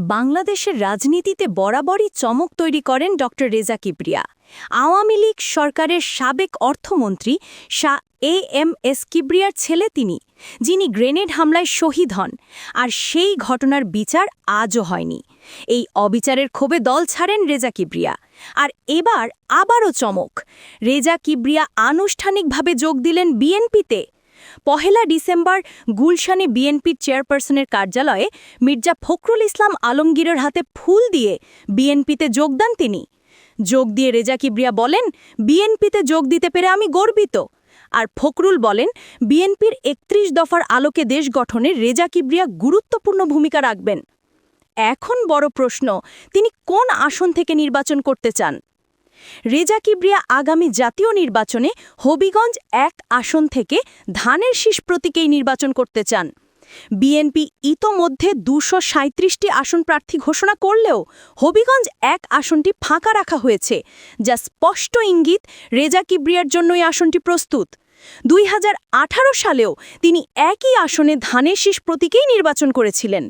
বাংলাদেশের রাজনীতিতে বরাবরই চমক তৈরি করেন ড. রেজা কিবরিয়া। আওয়ামী লীগ সরকারের সাবেক অর্থমন্ত্রী শাহ এ এম এস কিবরিয়ার ছেলে তিনি, যিনি গ্রেনেড হামলায় শহীদ হন, আর সেই ঘটনার বিচার আজও হয়নি। এই অবিচারের ক্ষোভে দল ছাড়েন রেজা কিবরিয়া। আর এবার আবারও চমক। রেজা কিবরিয়া আনুষ্ঠানিকভাবে যোগ দিলেন বিএনপিতে। পহেলা ডিসেম্বর গুলশানে বিএনপির চেয়ারপারসনের কার্যালয়ে মির্জা ফখরুল ইসলাম আলমগীরের হাতে ফুল দিয়ে বিএনপিতে যোগদান তিনি। যোগ দিয়ে রেজা কিবরিয়া বলেন, বিএনপিতে যোগ দিতে পেরে আমি গর্বিত। আর ফখরুল বলেন, বিএনপির একত্রিশ দফার আলোকে দেশ গঠনে রেজা কিবরিয়া গুরুত্বপূর্ণ ভূমিকা রাখবেন। এখন বড় প্রশ্ন, তিনি কোন আসন থেকে নির্বাচন করতে চান? রেজা কিবরিয়া আগামী জাতীয় নির্বাচনে হবিগঞ্জ এক আসন থেকে ধানের শীষ প্রতীকেই নির্বাচন করতে চান। বিএনপি ইতোমধ্যে দুশো সাঁত্রিশটি আসন প্রার্থী ঘোষণা করলেও হবিগঞ্জ এক আসনটি ফাঁকা রাখা হয়েছে, যা স্পষ্ট ইঙ্গিত রেজা কিবরিয়ার জন্যই আসনটি প্রস্তুত। দুই হাজার আঠারো সালেও তিনি একই আসনে ধানের শীষ প্রতীকেই নির্বাচন করেছিলেন।